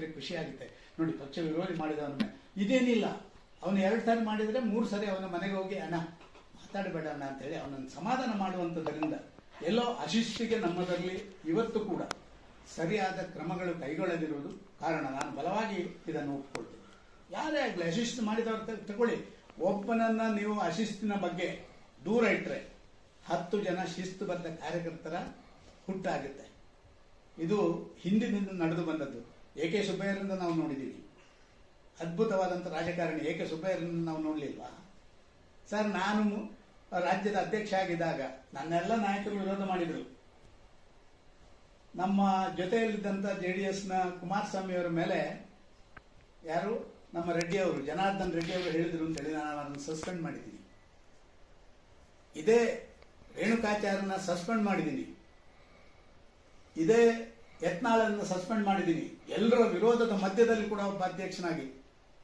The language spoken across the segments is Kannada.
ಕಾರ್ಯಕರ್ತರಿಗೆ ಖುಷಿ ಆಗುತ್ತೆ. ನೋಡಿ, ಪಕ್ಷ ವಿರೋಧಿ ಮಾಡಿದ ಅವನ ಇದೇನಿಲ್ಲ. ಅವನು ಎರಡು ಸಾರಿ ಮಾಡಿದರೆ ಮೂರು ಸಾರಿ ಅವನ ಮನೆಗೆ ಹೋಗಿ, ಅಣ್ಣ, ಮಾತಾಡಬೇಡ ಅಣ್ಣ, ಅಂತೇಳಿ ಅವನನ್ನು ಸಮಾಧಾನ ಮಾಡುವಂಥದ್ದರಿಂದ ಎಲ್ಲೋ ಅಶಿಸ್ತಿಗೆ ನಮ್ಮದರಲ್ಲಿ ಇವತ್ತು ಕೂಡ ಸರಿಯಾದ ಕ್ರಮಗಳು ಕೈಗೊಳ್ಳದಿರುವುದು ಕಾರಣ. ನಾನು ಬಲವಾಗಿ ಇದನ್ನು ಒಪ್ಪಿಕೊಳ್ತೇನೆ ಯಾರೇ ಆಗಲಿ ಅಶಿಸ್ತು ಮಾಡಿದವ್ರ ತಗೊಳ್ಳಿ. ಒಬ್ಬನನ್ನ ನೀವು ಅಶಿಸ್ತಿನ ಬಗ್ಗೆ ದೂರ ಇಟ್ಟರೆ ಹತ್ತು ಜನ ಶಿಸ್ತುಬದ್ಧ ಕಾರ್ಯಕರ್ತರ ಹುಟ್ಟಾಗುತ್ತೆ. ಇದು ಹಿಂದಿನಿಂದ ನಡೆದು ಬಂದದ್ದು. ಎ ಕೆ ಸುಬ್ಬಯ್ಯರಿಂದ ನಾವು ನೋಡಿದ್ದೀವಿ ಅದ್ಭುತವಾದಂಥ ರಾಜಕಾರಣಿ ಎ ಕೆ ಸುಬ್ಬಯ್ಯರಿಂದ ನಾವು ನೋಡಲಿಲ್ವಾ? ಸರ್, ನಾನು ರಾಜ್ಯದ ಅಧ್ಯಕ್ಷ ಆಗಿದ್ದಾಗ ನನ್ನೆಲ್ಲ ನಾಯಕರು ವಿರೋಧ ಮಾಡಿದರು. ನಮ್ಮ ಜೊತೆಯಲ್ಲಿದ್ದಂಥ ಜೆ ಡಿ ಎಸ್ನ ಕುಮಾರಸ್ವಾಮಿಯವರ ಮೇಲೆ ಯಾರು? ನಮ್ಮ ರೆಡ್ಡಿ ಅವರು, ಜನಾರ್ದನ್ ರೆಡ್ಡಿ ಅವರು ಹೇಳಿದರು ಅಂತೇಳಿ ನಾನು ಅವರನ್ನು ಸಸ್ಪೆಂಡ್ ಮಾಡಿದ್ದೀನಿ. ಇದೇ ರೇಣುಕಾಚಾರ್ಯನ ಸಸ್ಪೆಂಡ್ ಮಾಡಿದ್ದೀನಿ. ಇದೇ ಯತ್ನಾಳನ್ನು ಸಸ್ಪೆಂಡ್ ಮಾಡಿದ್ದೀನಿ. ಎಲ್ಲರ ವಿರೋಧದ ಮಧ್ಯದಲ್ಲಿ ಕೂಡ ಒಬ್ಬ ಅಧ್ಯಕ್ಷನಾಗಿ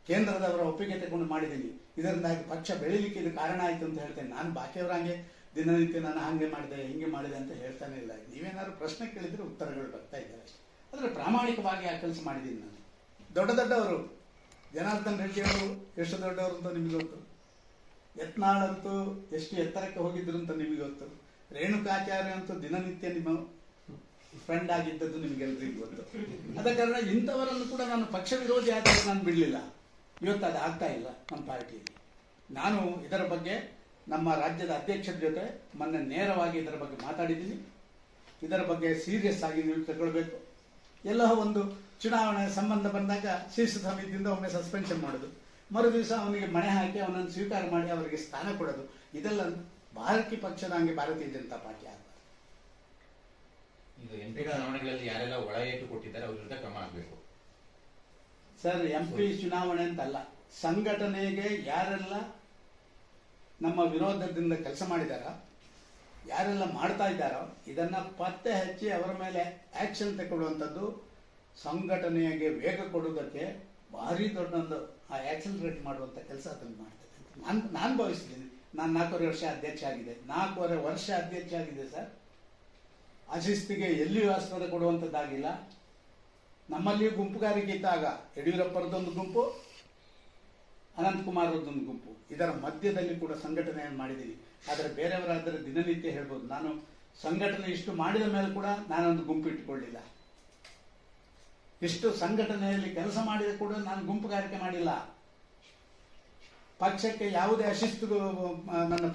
ಕೇಂದ್ರದವರ ಒಪ್ಪಿಗೆ ತಗೊಂಡು ಮಾಡಿದ್ದೀನಿ. ಇದರಿಂದಾಗಿ ಪಕ್ಷ ಬೆಳಿಲಿಕ್ಕೆ ಇದು ಕಾರಣ ಆಯಿತು ಅಂತ ಹೇಳ್ತೇನೆ. ನಾನು ಬಾಕಿಯವರ ಹಾಗೆ ದಿನನಿತ್ಯ ನಾನು ಹಾಗೆ ಮಾಡಿದೆ, ಹಿಂಗೆ ಮಾಡಿದೆ ಅಂತ ಹೇಳ್ತಾನೆ ಇಲ್ಲ. ನೀವೇನಾದ್ರು ಪ್ರಶ್ನೆ ಕೇಳಿದ್ರೆ ಉತ್ತರಗಳು ಬರ್ತಾ ಇದ್ದಾರೆ ಆದರೆ ಪ್ರಾಮಾಣಿಕವಾಗಿ ಆ ಕೆಲಸ ಮಾಡಿದ್ದೀನಿ ನಾನು. ದೊಡ್ಡ ದೊಡ್ಡವರು, ಜನಾರ್ದನ್ ರೆಡ್ಡಿ ಅವರು, ಎಷ್ಟು ದೊಡ್ಡವರು ಅಂತ ನಿಮಗೆ ಗೊತ್ತು? ಯತ್ನಾಳಂತೂ ಎಷ್ಟು ಎತ್ತರಕ್ಕೆ ಹೋಗಿದ್ರು ಅಂತ ನಿಮಗೆ ಗೊತ್ತು? ರೇಣುಕಾಚಾರ್ಯ ಅಂತೂ ದಿನನಿತ್ಯ ನಿಮ್ಮ ಫ್ರೆಂಡ್ ಆಗಿದ್ದದ್ದು ನಿಮಗೆಲ್ಲರಿಗೂ ಗೊತ್ತು. ಅದ ಕಾರಣ ಇಂಥವರನ್ನು ಕೂಡ ನಾನು ಪಕ್ಷ ವಿರೋಧಿ ಆದರೆ ನಾನು ಬಿಡಲಿಲ್ಲ. ಇವತ್ತು ಅದು ಆಗ್ತಾ ಇಲ್ಲ ನಮ್ಮ ಪಾರ್ಟಿಯಲ್ಲಿ. ನಾನು ಇದರ ಬಗ್ಗೆ ನಮ್ಮ ರಾಜ್ಯದ ಅಧ್ಯಕ್ಷರ ಜೊತೆ ಮೊನ್ನೆ ನೇರವಾಗಿ ಇದರ ಬಗ್ಗೆ ಮಾತಾಡಿದ್ದೀನಿ. ಇದರ ಬಗ್ಗೆ ಸೀರಿಯಸ್ ಆಗಿ ನೀವು ತಗೊಳ್ಬೇಕು ಎಲ್ಲ ಒಂದು ಚುನಾವಣೆ ಸಂಬಂಧ ಬಂದಾಗ ಶಿಸ್ತು ಸಮಿತಿಯಿಂದ ಒಮ್ಮೆ ಸಸ್ಪೆನ್ಷನ್ ಮಾಡೋದು. ಮರು ದಿವಸ ಅವನಿಗೆ ಮಣೆ ಹಾಕಿ ಅವನನ್ನು ಸ್ವೀಕಾರ ಮಾಡಿ ಅವರಿಗೆ ಸ್ಥಾನ ಕೊಡೋದು. ಇದೆಲ್ಲ ಭಾರತೀಯ ಪಕ್ಷದ ಹಂಗೆ ಭಾರತೀಯ ಜನತಾ ಪಾರ್ಟಿ ಆಗ್ಬಾರ್ದು. ಈಗ ಎಂಪಿ ಚುನಾವಣೆಗಳಲ್ಲಿ ಯಾರೆಲ್ಲ ಒಳ ಏಟು ಕೊಟ್ಟಿದ್ದಾರೆ, ಅವ್ರ ವಿರುದ್ಧ ಕ್ರಮ ಆಗಬೇಕು ಸರ್ ಎಂ ಪಿ ಚುನಾವಣೆ ಅಂತಲ್ಲ, ಸಂಘಟನೆಗೆ ಯಾರೆಲ್ಲ ನಮ್ಮ ವಿರೋಧದಿಂದ ಕೆಲಸ ಮಾಡಿದಾರ, ಯಾರೆಲ್ಲ ಮಾಡ್ತಾ ಇದ್ದಾರೋ, ಇದನ್ನ ಪತ್ತೆ ಹಚ್ಚಿ ಅವರ ಮೇಲೆ ಆಕ್ಷನ್ ತಗೊಳ್ಳುವಂಥದ್ದು ಸಂಘಟನೆಗೆ ವೇಗ ಕೊಡುವುದಕ್ಕೆ ಭಾರಿ ದೊಡ್ಡೊಂದು ಆ ಆಕ್ಸಲರೇಟ್ ಮಾಡುವಂಥ ಕೆಲಸ ಅದನ್ನು ಮಾಡ್ತದೆ ಅಂತ ನಾನು ನಾನು ಭಾವಿಸ್ತೀನಿ. ನಾನು ನಾಲ್ಕೂವರೆ ವರ್ಷ ಅಧ್ಯಕ್ಷ ಆಗಿದೆ. ನಾಲ್ಕೂವರೆ ವರ್ಷ ಅಧ್ಯಕ್ಷ ಆಗಿದೆ, ಸರ್. ಅಶಿಸ್ತಿಗೆ ಎಲ್ಲಿಯೂ ಆಸ್ಪದ ಕೊಡುವಂಥದ್ದಾಗಿಲ್ಲ ನಮ್ಮಲ್ಲಿಯೂ ಗುಂಪುಗಾರಿಕೆ ಇದ್ದಾಗ ಯಡಿಯೂರಪ್ಪರದೊಂದು ಗುಂಪು ಅನಂತಕುಮಾರದೊಂದು ಗುಂಪು. ಇದರ ಮಧ್ಯದಲ್ಲಿ ಕೂಡ ಸಂಘಟನೆಯನ್ನು ಮಾಡಿದ್ದೀನಿ ಆದರೆ ಬೇರೆಯವರಾದರೆ ದಿನನಿತ್ಯ ಹೇಳ್ಬೋದು, ನಾನು ಸಂಘಟನೆ ಇಷ್ಟು ಮಾಡಿದ ಮೇಲೆ ಕೂಡ ನಾನೊಂದು ಗುಂಪು ಇಟ್ಟುಕೊಳ್ಳಿಲ್ಲ. ಇಷ್ಟು ಸಂಘಟನೆಯಲ್ಲಿ ಕೆಲಸ ಮಾಡಿದ ಕೂಡ ನಾನು ಗುಂಪುಗಾರಿಕೆ ಮಾಡಿಲ್ಲ. ಪಕ್ಷಕ್ಕೆ ಯಾವುದೇ ಅಶಿಸ್ತು ನನ್ನ